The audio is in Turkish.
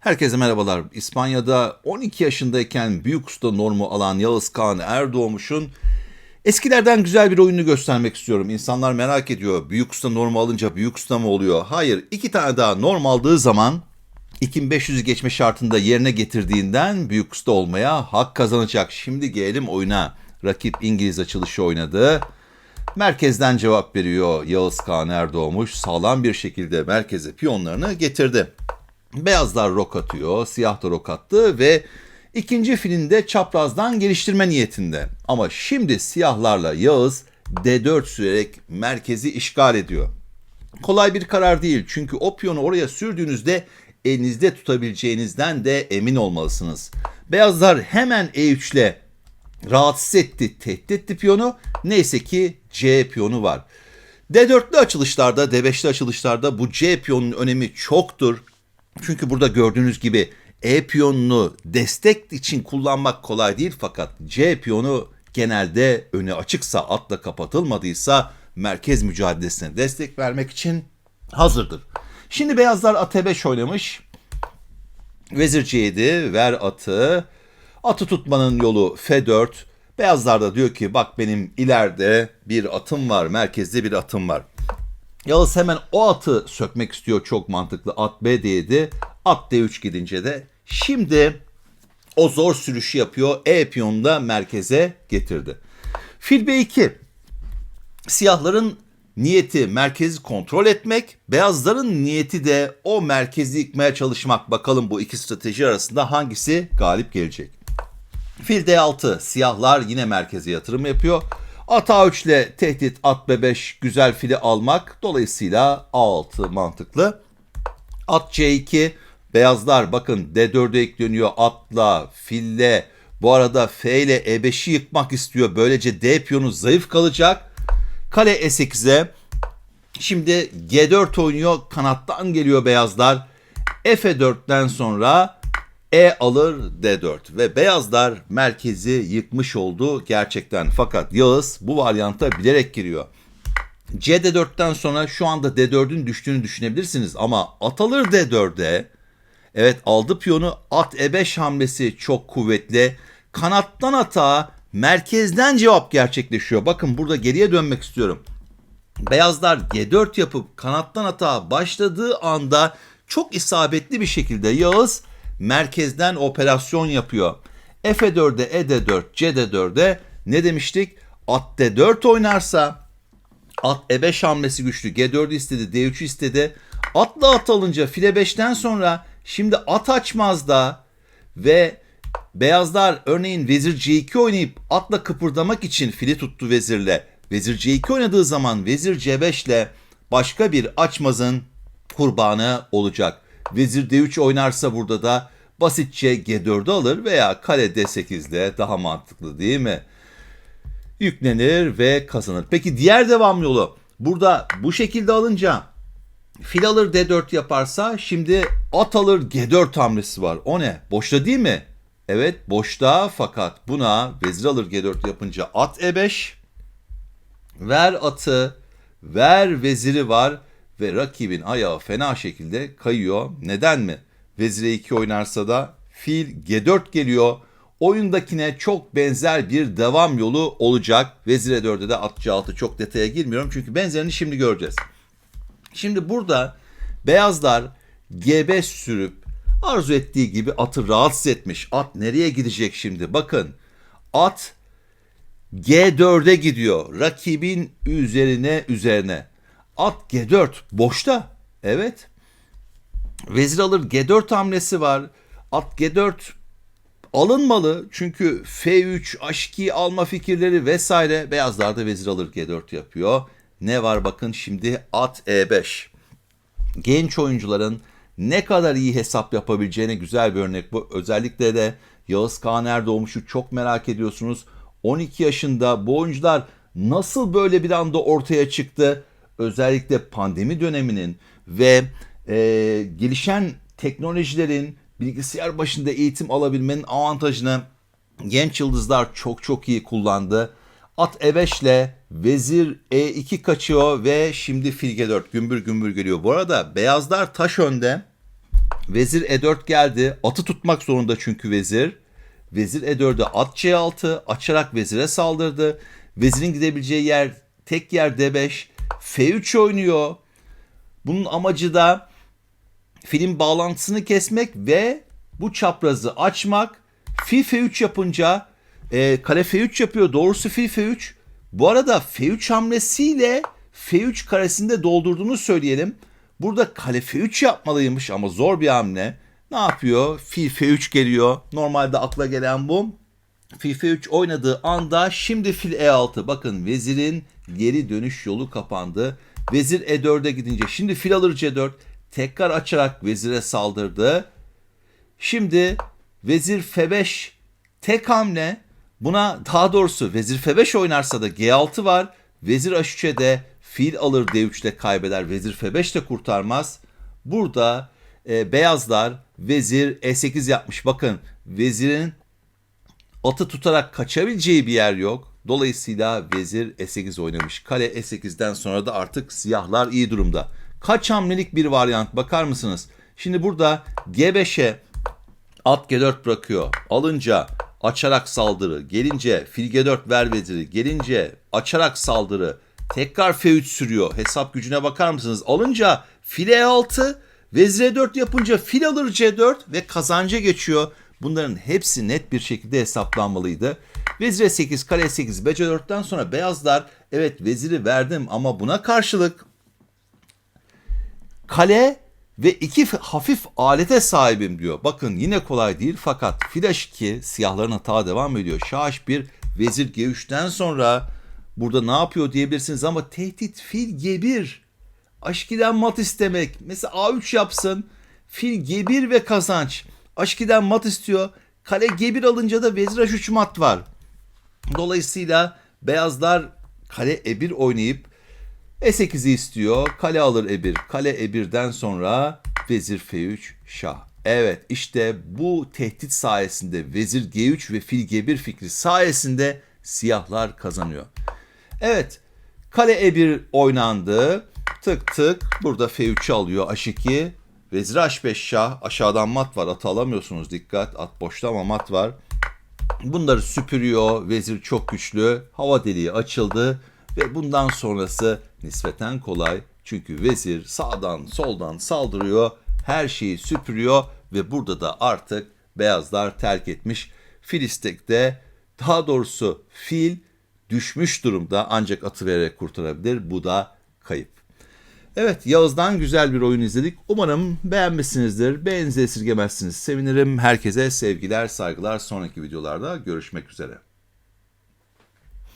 Herkese merhabalar. İspanya'da 12 yaşındayken büyük usta normu alan Yağız Kağan Erdoğmuş'un eskilerden güzel bir oyununu göstermek istiyorum. İnsanlar merak ediyor. Büyük usta normu alınca büyük usta mı oluyor? Hayır. iki tane daha norm aldığı zaman 2500'ü geçme şartında yerine getirdiğinden büyük usta olmaya hak kazanacak. Şimdi gelelim oyuna. Rakip İngiliz açılışı oynadı. Merkezden cevap veriyor Yağız Kağan Erdoğmuş. Sağlam bir şekilde merkeze piyonlarını getirdi. Beyazlar rok atıyor, siyah da rok attı ve ikinci filinde çaprazdan geliştirme niyetinde. Ama şimdi siyahlarla Yağız D4 sürerek merkezi işgal ediyor. Kolay bir karar değil çünkü o piyonu oraya sürdüğünüzde elinizde tutabileceğinizden de emin olmalısınız. Beyazlar hemen E3 ile rahatsız etti, tehdit etti piyonu. Neyse ki C piyonu var. D4'lü açılışlarda, D5'li açılışlarda bu C piyonunun önemi çoktur. Çünkü burada gördüğünüz gibi E piyonunu destek için kullanmak kolay değil fakat C piyonu genelde önü açıksa atla kapatılmadıysa merkez mücadelesine destek vermek için hazırdır. Şimdi beyazlar at E5 oynamış. Vezir C7 ver atı. Atı tutmanın yolu F4. Beyazlar da diyor ki bak benim ileride bir atım var, merkezde bir atım var. Yağız hemen o atı sökmek istiyor çok mantıklı. At B D7, at D3 gidince de şimdi o zor sürüşü yapıyor. E piyonunu da merkeze getirdi. Fil B2. Siyahların niyeti merkezi kontrol etmek, beyazların niyeti de o merkezi yıkmaya çalışmak. Bakalım bu iki strateji arasında hangisi galip gelecek. Fil D6 siyahlar yine merkeze yatırım yapıyor. At A3 ile tehdit at B5 güzel fili almak. Dolayısıyla A6 mantıklı. At C2 beyazlar bakın D4'e ekleniyor atla fille. Bu arada F ile E5'i yıkmak istiyor. Böylece D piyonu zayıf kalacak. Kale E8'e Şimdi G4 oynuyor. Kanattan geliyor beyazlar. F4'ten sonra E alır D4 ve beyazlar merkezi yıkmış oldu gerçekten. Fakat Yağız bu varyanta bilerek giriyor. C D4'ten sonra şu anda D4'ün düştüğünü düşünebilirsiniz ama at alır D4'e evet aldı piyonu at E5 hamlesi çok kuvvetli. Kanattan atağa merkezden cevap gerçekleşiyor. Bakın burada geriye dönmek istiyorum. Beyazlar G4 yapıp kanattan atağa başladığı anda çok isabetli bir şekilde Yağız merkezden operasyon yapıyor. F4'e ED4, CD4'e ne demiştik? At D4 oynarsa at E5 hamlesi güçlü. G4'ü istedi, D3'ü istedi. Atla at alınca file 5'ten sonra şimdi at açmaz da ve beyazlar örneğin vezir C2 oynayıp atla kıpırdamak için fili tuttu vezirle. Vezir C2 oynadığı zaman vezir C5 ile başka bir açmazın kurbanı olacak. Vezir D3 oynarsa burada da basitçe G4'ü alır veya kale D8 ile daha mantıklı değil mi? Yüklenir ve kazanır. Peki diğer devam yolu burada bu şekilde alınca fil alır D4 yaparsa şimdi at alır G4 hamlesi var. O ne? Boşta değil mi? Evet boşta fakat buna vezir alır G4 yapınca at E5 ver atı ver veziri var ve rakibin ayağı fena şekilde kayıyor. Neden mi? Vezire 2 oynarsa da fil G4 geliyor. Oyundakine çok benzer bir devam yolu olacak. Vezire 4'e de at C6 çok detaya girmiyorum çünkü benzerini şimdi göreceğiz. Şimdi burada beyazlar G5 sürüp arzu ettiği gibi atı rahatsız etmiş. At nereye gidecek şimdi? Bakın at G4'e gidiyor. Rakibin üzerine üzerine. At G4 boşta. Evet. Vezir alır G4 hamlesi var. At G4 alınmalı. Çünkü F3, H2 alma fikirleri vesaire. Beyazlar da vezir alır G4 yapıyor. Ne var bakın şimdi at E5. Genç oyuncuların ne kadar iyi hesap yapabileceğine güzel bir örnek bu. Özellikle de Yağız Kağan Erdoğmuş'u çok merak ediyorsunuz. 12 yaşında bu oyuncular nasıl böyle bir anda ortaya çıktı? Özellikle pandemi döneminin ve e, gelişen teknolojilerin bilgisayar başında eğitim alabilmenin avantajını genç yıldızlar çok çok iyi kullandı. At E5 ile vezir E2 kaçıyor ve şimdi fil G4 gümbür gümbür geliyor. Bu arada beyazlar taş önde Vezir E4 geldi. Atı tutmak zorunda çünkü vezir. Vezir E4'e at C6 açarak vezire saldırdı. Vezirin gidebileceği yer tek yer D5. F3 oynuyor. Bunun amacı da film bağlantısını kesmek ve bu çaprazı açmak. Fil F3 yapınca e, kale F3 yapıyor. Doğrusu fil F3. Bu arada F3 hamlesiyle F3 karesinde doldurduğunu söyleyelim. Burada kale F3 yapmalıymış ama zor bir hamle. Ne yapıyor? Fil F3 geliyor. Normalde akla gelen bu. Fil F3 oynadığı anda şimdi fil E6. Bakın vezirin geri dönüş yolu kapandı. Vezir E4'e gidince şimdi fil alır C4. Tekrar açarak vezire saldırdı. Şimdi vezir F5 tek hamle. Buna daha doğrusu vezir F5 oynarsa da G6 var. Vezir H3'e de fil alır D3'te kaybeder. Vezir F5 de kurtarmaz. Burada e, beyazlar vezir E8 yapmış. Bakın vezirin atı tutarak kaçabileceği bir yer yok. Dolayısıyla vezir E8 oynamış. Kale E8'den sonra da artık siyahlar iyi durumda. Kaç hamlelik bir varyant bakar mısınız? Şimdi burada G5'e at G4 bırakıyor. Alınca açarak saldırı. Gelince fil G4 ver veziri. Gelince açarak saldırı. Tekrar F3 sürüyor. Hesap gücüne bakar mısınız? Alınca fil E6 vezir E4 yapınca fil alır C4 ve kazanca geçiyor. Bunların hepsi net bir şekilde hesaplanmalıydı. Vezir E8, kale E8, B4'ten sonra beyazlar evet veziri verdim ama buna karşılık kale ve iki hafif alete sahibim diyor. Bakın yine kolay değil fakat flash 2 siyahların hata devam ediyor. Şah H1 vezir G3'ten sonra burada ne yapıyor diyebilirsiniz ama tehdit fil G1. Aşkiden mat istemek. Mesela A3 yapsın. Fil G1 ve kazanç. Aşkiden mat istiyor. Kale G1 alınca da vezir H3 mat var. Dolayısıyla beyazlar kale E1 oynayıp e8'i istiyor. Kale alır E1. Kale E1'den sonra vezir F3 şah. Evet işte bu tehdit sayesinde vezir G3 ve fil G1 fikri sayesinde siyahlar kazanıyor. Evet kale E1 oynandı. Tık tık burada F3'ü alıyor H2. Vezir H5 şah. Aşağıdan mat var atı alamıyorsunuz dikkat. At boşta ama mat var. Bunları süpürüyor. Vezir çok güçlü. Hava deliği açıldı. Ve bundan sonrası nispeten kolay. Çünkü vezir sağdan soldan saldırıyor. Her şeyi süpürüyor. Ve burada da artık beyazlar terk etmiş. Filistek'te daha doğrusu fil düşmüş durumda ancak atı vererek kurtarabilir. Bu da kayıp. Evet Yağız'dan güzel bir oyun izledik. Umarım beğenmişsinizdir. Beğeninizi esirgemezsiniz. Sevinirim. Herkese sevgiler, saygılar. Sonraki videolarda görüşmek üzere.